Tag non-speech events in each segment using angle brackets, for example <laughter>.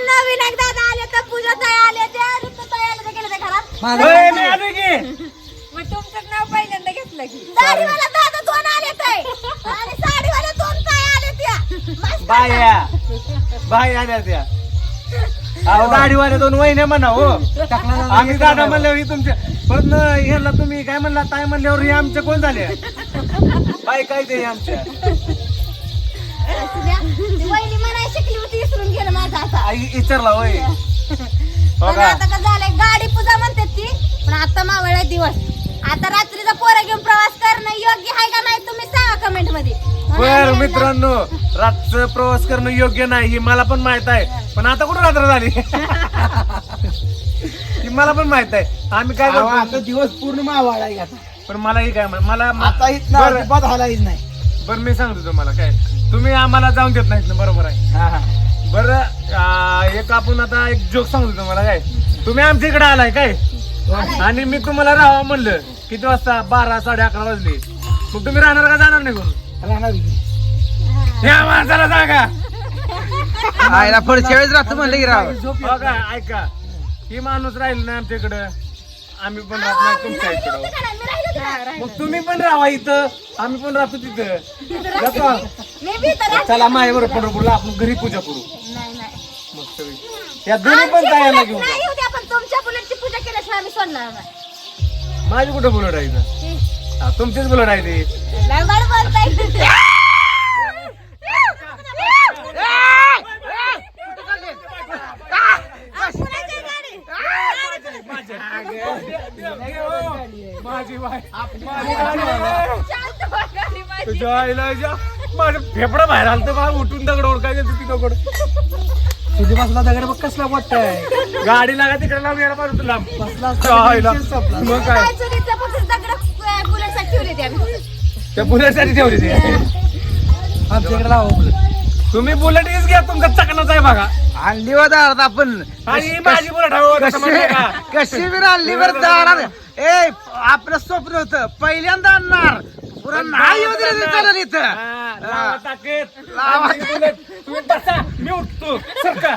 मित्रांनो विनायक दादा आले तर पूजा ताई आले त्या ऋतू ताई आले तर गेले त्या घरात? माझं होय, मी आलोय की। <laughs> मग तुमचं नाव पहिल्यांदा घेतलं की। साडीवाला दादा दोन आले ताई आणि साडीवाले दोन ताई आले त्या मस्त बाया। बाय आल्या त्या अहो दोन वहिने म्हणा हो. आम्ही दादा. म्हणल्यावर ही तुमच्या परत न ह्याला तुम्ही काय म्हणला? ताई म्हणल्यावर हे आमच्या कोण झाले? बाय काय ते हे आमच्या. असू द्या. ती वहिनी विसरून गेलं माझा आता. आई विचारला होय. हो <laughs> पण का आता का झालंय गाडी पूजा म्हणतात ती पण आता मावळा दिवस. आता रात्रीचा पोरं घेऊन प्रवास करणं योग्य आहे का नाही तुम्ही सांगा कमेंटमध्ये बर मित्रांनो रातचं प्रवास करणं योग्य नाही ही मला पण माहीत आहे. पण आता कुठं रात्र झाली? <laughs> ही मला पण माहीत आहे. आम्ही काय अहो, आता करतो दिवस पूर्ण मावाळा आहे आता. पण मला ही काय म्हण- मला आता इथं बरं. अजिबात हालायच नाही. बरं मी सांगतो तुम्हाला काय. तुम्ही आम्हाला जाऊन देत नाहीत ना बरोबर आहे. हा हा. बरं एक आपण आता एक जोक सांगतो तुम्हाला काय? तुम्ही आमच्या इकडे आलाय काय? आणि मी तुम्हाला राहा म्हणलं. किती वाजता? बारा साडे अकरा वाजले. मग तुम्ही राहणार का जाणार नाही कोण राहणार की. या माणसाला सांगा. आयला पुढच्या वेळेस राहतो म्हणलं की राव. बघा ऐका. ही माणूस राहील ना आमच्या इकडं. आम्ही पण राहत नाही तुमच्या इकडं. मग तुम्ही पण राहा इथं. आम्ही पण राहतो तिथं. जातो. चला माझ्या बरोबर पंढरपूरला आपण घरी पूजा करू. नाही नाही. मस्त या दोन्ही पण सोडणार नाही. माझी कुठं बुलेट आहे इथं? हा, तुमचीच बुलेट आहे. ती <laughs> लय बड बोलताय कुणाची गाडी? माझी बाय शांत बस गाडी माझी. तुझ्या आईला जा. माझं फेफडा बाहेर आलं तर मला उठून दगड गेलं ती दगड तुझे बसला दगड बघ कसला वाटतंय गाडी लागा तिकडे लावून यायला पाहिजे तुला बसला आईला. मग काय. त्या बुलेटसाठी ठेवली ती. आमच्याकडे लावा बोलत. तुम्ही बुलेटच घ्या तुमचा चकनाच आहे बघा. आणली व दारात आपण. आणि माझी बुलेट हो, का? कशी कशी बी आणली बरं दारात. ए आपलं स्वप्न होतं. पहिल्यांदा आणणार. पुरा नाही येऊ दिलं ते चालेल इथं हा, लावा टाकेत. लावा. आणि बुलेट. तुम्ही बसा, मी उठतो. सरका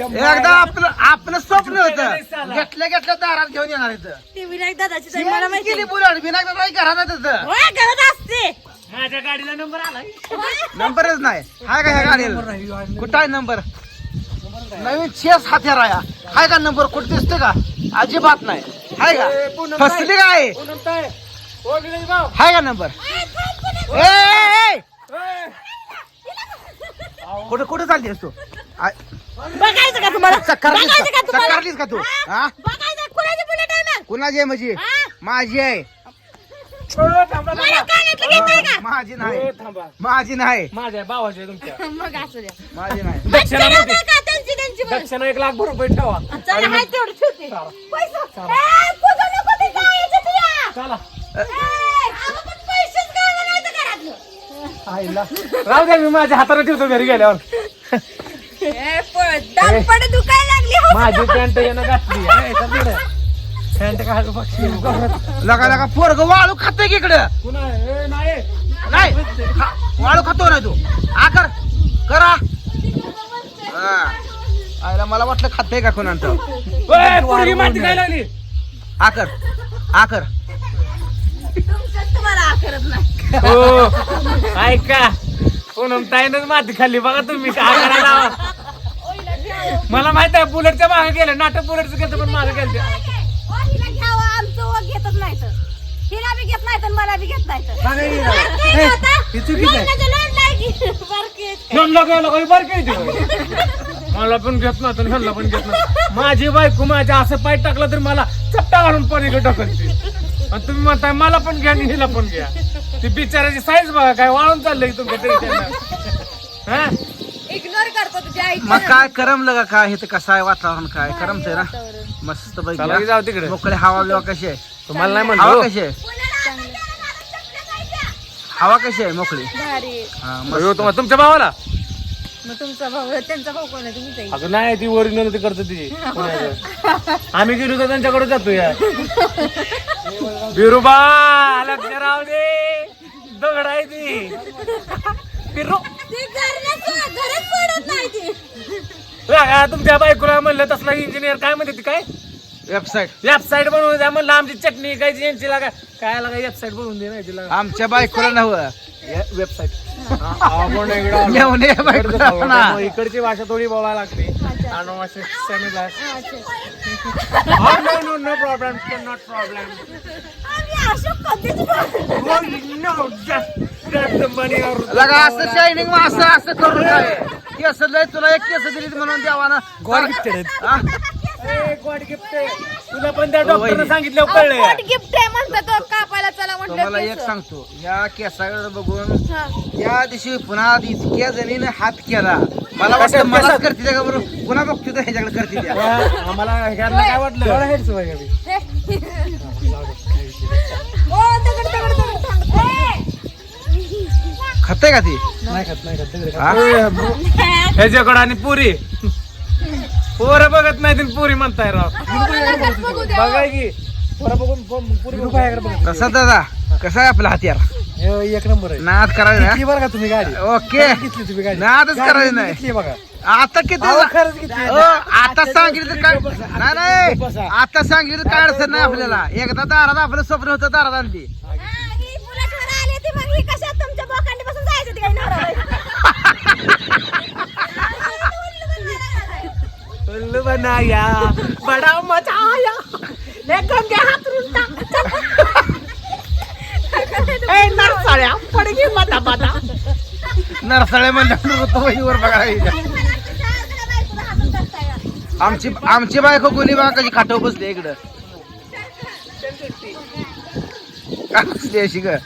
एकदा आपलं आपलं स्वप्न होतं. साला. घेतल्या घेतल्या दारात घेऊन येणार इथं. ती विनायक दादाची ताई मला माहिती गेली बुलेट बिना नाही घरात तिथं होय, घरात असते. माझ्या गाडीला नंबर आलाय नंबरच नाही. हाय का ह्या गाडीला? कुठं आहे नंबर? नवीन चेस हात्यार आहे हाय का नंबर? कुठे दिसते का? अजिबात नाही. हाय का. फसली काय. हाय का नंबर? ए, ए, ए, ए, कुठं कुठं चाललीस तू? बघायचं का तुम्हाला? चक्कारलीस बघायचं का? का तुम्हाला? चक्कारलीस का तू? हा? बघायचं कुणाची बुलेट आहे माझी? माझी आहे. माझी नाही. माझी नाही. माझ्या भावाच्या तुमच्या. मग असू द्या. माझी नाही. दक्षिणा एक लाख रुपये ठेवा. चला हाय तेवढं ठेवते. पैसा. ए, पूजा नको ते जायचं तुला. चला. ए, अगं पण पैसेच गावं नाही तर घरातलं. आईला. राहू द्या मी माझ्या हाताने ठेवतो घरी गेल्यावर. ए, पळ, दानपड दुखायला लागली हो. माझी पॅन्ट यानं घातली. पॅन्ट काय पक्षी. लगा लगा पोरग वाळू खातोय की इकडं? कुणा ए, नाही. नाही. खा- वाळू खातो ना तू? हा कर. करा. हा. आयला मला वाटलं खातोय का कोणाचं माती काय लागली. आकर आकर. हो ऐका. पूनम ताईनच माती खाल्ली बघा तुम्ही काय करायला मला माहीत आहे बुलेटच्या मागे गेलं नाटक बुलेटचं घेतं पण मागे गेलं घेतच नाही तर. हिला बी घेत नाही तर मला बी घेत नाही तर. चुकीचं आहे. <laughs> मला पण घेत आणि ह्यांना पण घेत नव्हतं. माझी बायको माझ्या असं पाय टाकलं तर मला चपटा घालून पलीकडे ढकलते. आणि तुम्ही म्हणताय मला पण घ्या आणि हिला पण घ्या. ती बिचाराची साईज बघा काय वाळून चाललंय तुमच्या तरी त्यांना. हा? इग्नोर करतो तुझ्या आई मग काय करमलं का? काय हे तर कसं आहे वातावरण? काय करमतंय ना? मस्त चला की जाऊ तिकडे. मोकळे हवा बिवा कशी आहे? तुम्हाला नाही हवा म्हणतो कशी आहे. हवा कशी आहे? मोकळी. भारी हा, अयो, मस्त. तुम्हा- तुमच्या भावाला? मग तुमचा भाऊ त्यांचा भाऊ कोण आहे. अगं नाही ती ओरिजिनल ती करतो ती. पुण्याचं. आम्ही गेलो तर त्यांच्याकडे जातो या. बिरुबा लक्ष राहू दे. दगड आहे ती. बिरू. ती घरनं सो- घरच सोडत नाही ती. लागा तुमच्या बायकोला म्हणलं तसला इंजिनियर काय म्हणते ती काय? वेबसाईट वेबसाईट बनवून द्या म्हणलं आमची चटणी काय यांची लागा. काय लागा वेबसाईट बनवून दे नाही तिला आमच्या बायकोला नव्ह. वेबसाईट म्हणा. इकडची भाषा थोडी बोलायला लागते अनावश्यक सेमीला no no problem not problem आम्ही अशोक कधीच बोललो नो जस्ट जस्ट मनी लगा असं शायनिंग असं असं करून काय? केस लय तुला एक केस दिली म्हणून द्यावा गोड gifted आहेत. ना गॉड गिफ्ट तुला पण त्या हो, डॉक्टरनं वहिनी. सांगितलं कळलं कोट गिफ्ट आहे म्हणतो तो कापायला चला तुम्हाला म्हटलं एक केस. सांगतो या केसाकडे बघून हा. त्या दिवशी पुन्हा इतक्या जणीने हात केला मला वाटतं? करते त्या का बरं पुन्हा बघतो तर ह्याच्याकडे करते त्या आम्हाला ह्यांना काय वाटलं. ओ, दगड, दगड, दगड! खाते का ती नाही खात नाही खात हा? ह्याच्याकडं आणि पुरी पोरं बघत नाही ती पुरी म्हणताय राव. बघाय की. पोरं बघून पुरी कसा दादा कसा आहे आपला हत्यार? एक नंबर आहे. नाद करायचं घेतली बरं का तुम्ही गाडी? ओके. घेतली तुम्ही गाडी. नादच करायचं नाही. घेतली बघा. आता किती खरंच हो, आता सांगितलं तर काय? नाही नाही. आता सांगितलं तर काय अडचण नाही आपल्याला. एकदा दारात आपलं स्वप्न होतं दारात आणली हा, ही बुलेटवर आली होती, मग ही कशात तुमच्या बोकांडी बसून जायचं होती काय नवरा उल्लू बनाया बडा मजा आया ले गंगे हात रुंदा ए नरसाळ्या पडगी मदा मदा नरसाळे म्हणल्यावर वर बघायला. आमची आमची बायको गुली बघा कशी खाटव बसली इकडं. काय अशी ग?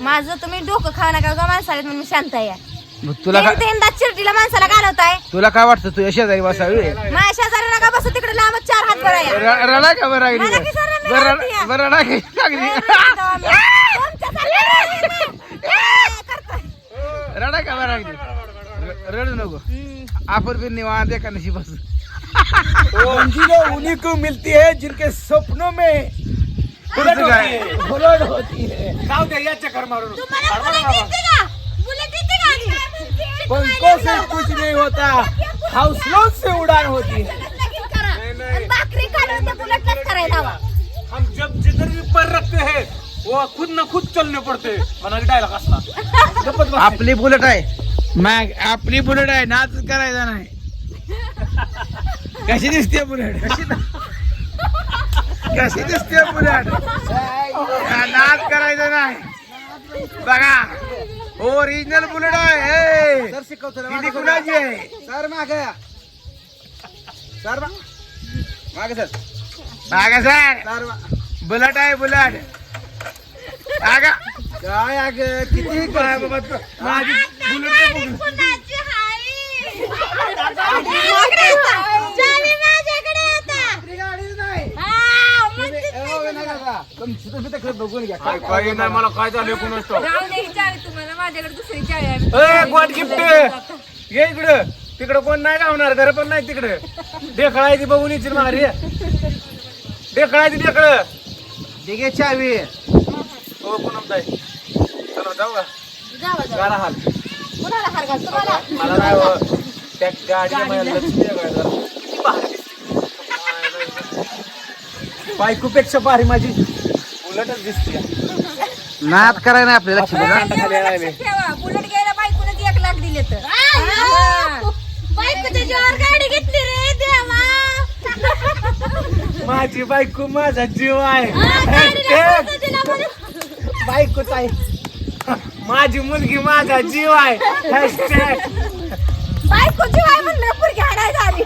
माझं तुम्ही डोकं खाऊ नका ग माणसाला म्हणून मी शांत आहे. मग तुला काय तीनदा चिरटीला माणसाला घालवताय. तुला काय वाटतं तू शेजारी बसावी? माझ्या शेजारी नका बसू तिकडे लांब चार हात बराया र- रडा का बरं मला लागली की सर रडा बरं. बरं रडा की लागली? रडा <laughs> का बरं लागली र- रडू नको. आपण पण निवांत एका नशी बस मंजिलें उन्हीं को मिलती है जिनके सपनों में बुलेट तुझं काय? होती है बुलेट होती है। जाऊ दे या चक्कर मारून. पंखों से कुछ नहीं होता. हौसलों से उड़ान होती. है भाकरी काढून ते बुलेटलाच करायला हवा. हम जब जिधर भी पैर रखते हैं वो खुद न खुद चलने पड़ते हैं. मना डायलॉग असला. आपली बुलेट आहे. मग आपली बुलेट आहे नाच करायचा नाही. कशी दिसते बुलेट? कशी कशी दिसते बुलेट? नाच करायचा नाही. बघा. ओरिजिनल बुलेट आहे सर शिकवतो किती कुणाची आहे. सर माग सर माग सर. माग सर. बुलेट आहे बुलेट आगा काय अग किती काय बाबा तू? माझी बुलेट बघ. कुणाची चावी माझ्याकडे आता. हा, बघून घ्या. काय काय नाही मला काय झालं कोणाच राहू माझ्याकडे दुसरी चावी आहे. ए गॉड गिफ्ट ये इकडं. तिकडं कोण नाही गावणार घर पण नाही तिकडं. ढेकळायची बघून येतील मारी. ढेकळायची ढेकळ. दिगे चावी. हो पूनम ताई. चला जाऊ का? जावा, जावा. गाडा हाल. कुणाला हार घाल? तुम्हाला? मला नाही हो. त्या लक्ष द्या. किती भारी. दिसते. बायकोपेक्षा भारी माझी. उलटच दिसते नाद करायला नाही आपल्याला लक्ष. ठेवा. बुलेट घ्यायला बायकोनच एक लाख दिले तर. आयो! बायकोच्या जीवावर गाडी घेतली रे देवा. माझी बायको माझा जीव आहे. हा. बायकोच आहे. माझी मुलगी माझा जीव आहे. बायको जीव आहे म्हणलं पोरगी हाणायला आली.